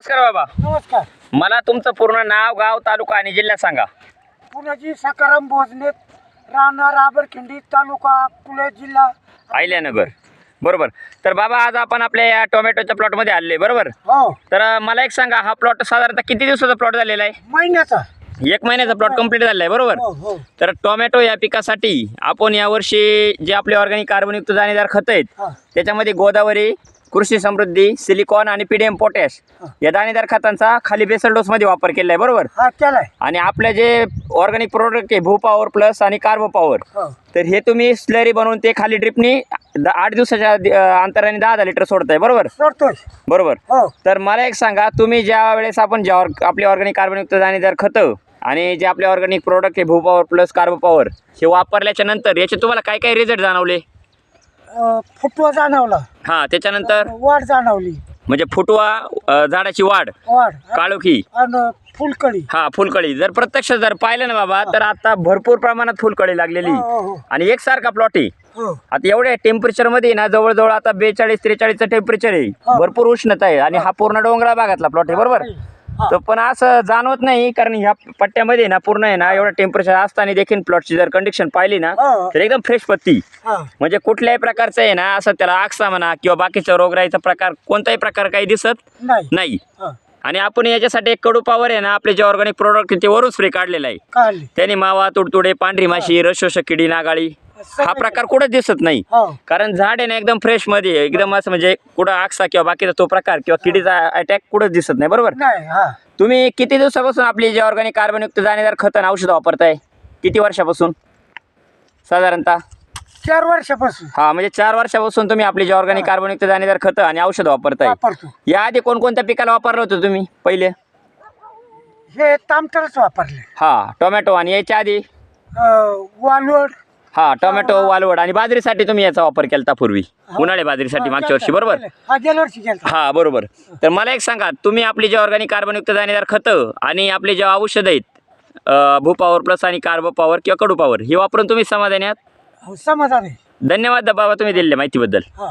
नमस्कार बाबा. नमस्कार. मला तुमचं पूर्ण नाव गाव तालुका आणि जिल्हा सांगा. पुण्याची सकाराम भोजनेत राहणार आबरखिंडी तालुका पुणे जिल्हा. अहिल्यानगर. बरोबर. तर बाबा आज आपण आपल्या या टोमॅटोच्या प्लॉटमध्ये आलेले बरोबर? हो. तर मला एक सांगा हा प्लॉट साधारणतः किती दिवसाचा प्लॉट झालेला आहे? महिन्याचा. एक महिन्याचा प्लॉट कंप्लीट झालेला आहे बरोबर? हो हो. तर टोमॅटो या पिकासाठी आपण यावर्षी जे आपले ऑर्गॅनिक कार्बनयुक्त दाणेदार खतं आहेत हा. त्याच्यामध्ये गोदावरी कृषी समृद्धी सिलिकॉन आणि पीडीएम पोटॅश या दाणेदार खतांचा खाली बेसल डोसमध्ये वापर केला आहे बरोबर? हा केलाय. आणि आपले जे ऑर्गॅनिक प्रोडक्ट आहे भू पॉवर प्लस आणि कार्बो पॉवर हो. तर हे तुम्ही स्लरी बनवून ते खाली ड्रिपनी आठ दिवसाच्या दि- अं, अंतराने दहा दहा लिटर सोडताय बरोबर? सोडतोय. बरोबर. हो. तर मला एक सांगा तुम्ही ज्या वेळेस आपण ज्या ऑर्ग- आपले ऑर्गॅनिक कार्बनयुक्त दाणेदार खतं आणि जे आपले ऑर्गॅनिक प्रोडक्ट आहे भू पॉवर प्लस कार्बो पॉवर हे वापरल्याच्या नंतर याचे तुम्हाला काय काय रिझल्ट जाणवले? अं, फुटवा जाणवला. हां त्याच्यानंतर? वाढ जाणवली. म्हणजे फुटवा अं, झाडाची वाढ वाढ काळोखी. आणि फुलकळी. हा फुलकळी. जर प्रत्यक्ष जर पाहिलं ना बाबा तर आता भरपूर प्रमाणात फुलकळी लागलेली. हो हो आणि एकसारखा प्लॉट आहे. हो. आता एवढ्या टेम्परेचरमध्ये ना जवळजवळ आता बेचाळीस त्रेचाळीसचं टेम्परेचर आहे. हा. भरपूर उष्णता आहे. आणि हा. पूर्ण डोंगराळ भागातला प्लॉट आहे बरोबर? हा. तर पण असं जाणवत नाही कारण ह्या पट्ट्यामध्ये ना पूर्ण आहे ना एवढं टेम्परेचर असताना देखील प्लॉटची जर कंडिशन पाहिली ना. तर एकदम फ्रेश पत्ती. म्हणजे कुठल्याही प्रकारचं आहे ना असं त्याला आक्सा म्हणा किंवा बाकीचा रोगराईचा प्रकार कोणताही प्रकार काही दिसत नाही. आणि आपण याच्यासाठी एक कडू पावर आहे ना आपले जे ऑर्गॅनिक प्रोडक्ट ते वरून स्प्रे काढलेला आहे. त्याने मावा तुडतुडे पांढरी माशी रसशोषक किडी नागाळी हा प्रकार कुठंच दिसत नाही. हो. कारण झाड आहे ना एकदम फ्रेशमध्ये आहे. एकदम असं म्हणजे कुठं आक्सा किंवा बाकीचा तो प्रकार किंवा किडीचा अटॅक कुठंच दिसत नाही बरोबर? नाही हा. तुम्ही किती दिवसापासून आपली जे ऑर्गॅनिक कार्बनयुक्त दाणेदार खत आणि औषध वापरताय? किती वर्षापासून? साधारणतः? चार वर्षापासून. हा म्हणजे चार वर्षापासून तुम्ही आपली जे ऑर्गॅनिक कार्बनयुक्त दाणेदार खतं आणि औषध वापरताय. वापरतो. याआधी कोणकोणत्या पिकाला वापरलं होतं तुम्ही पहिले? हे तामटरच वापरले. हा टोमॅटो आणि याच्या आधी? अं, वालवड हा टोमॅटो वालवड आणि बाजरीसाठी तुम्ही याचा वापर केला पूर्वी. उन्हाळी बाजरीसाठी मागच्या वर्षी बरोबर? हा गेल्या वर्षी गेलता हा बरोबर. तर मला एक सांगा तुम्ही आपली जे ऑर्गॅनिक कार्बनयुक्त दाणेदार खतं आणि आपले जे औषध आहेत अं, भू पॉवर प्लस आणि कार्बो पॉवर किंवा कडू पॉवर हे वापरून तुम्ही समाधानी आहात? हो समाधान. आहे धन्यवाद बाबा तुम्ही दिलेल्या माहितीबद्दल. हा.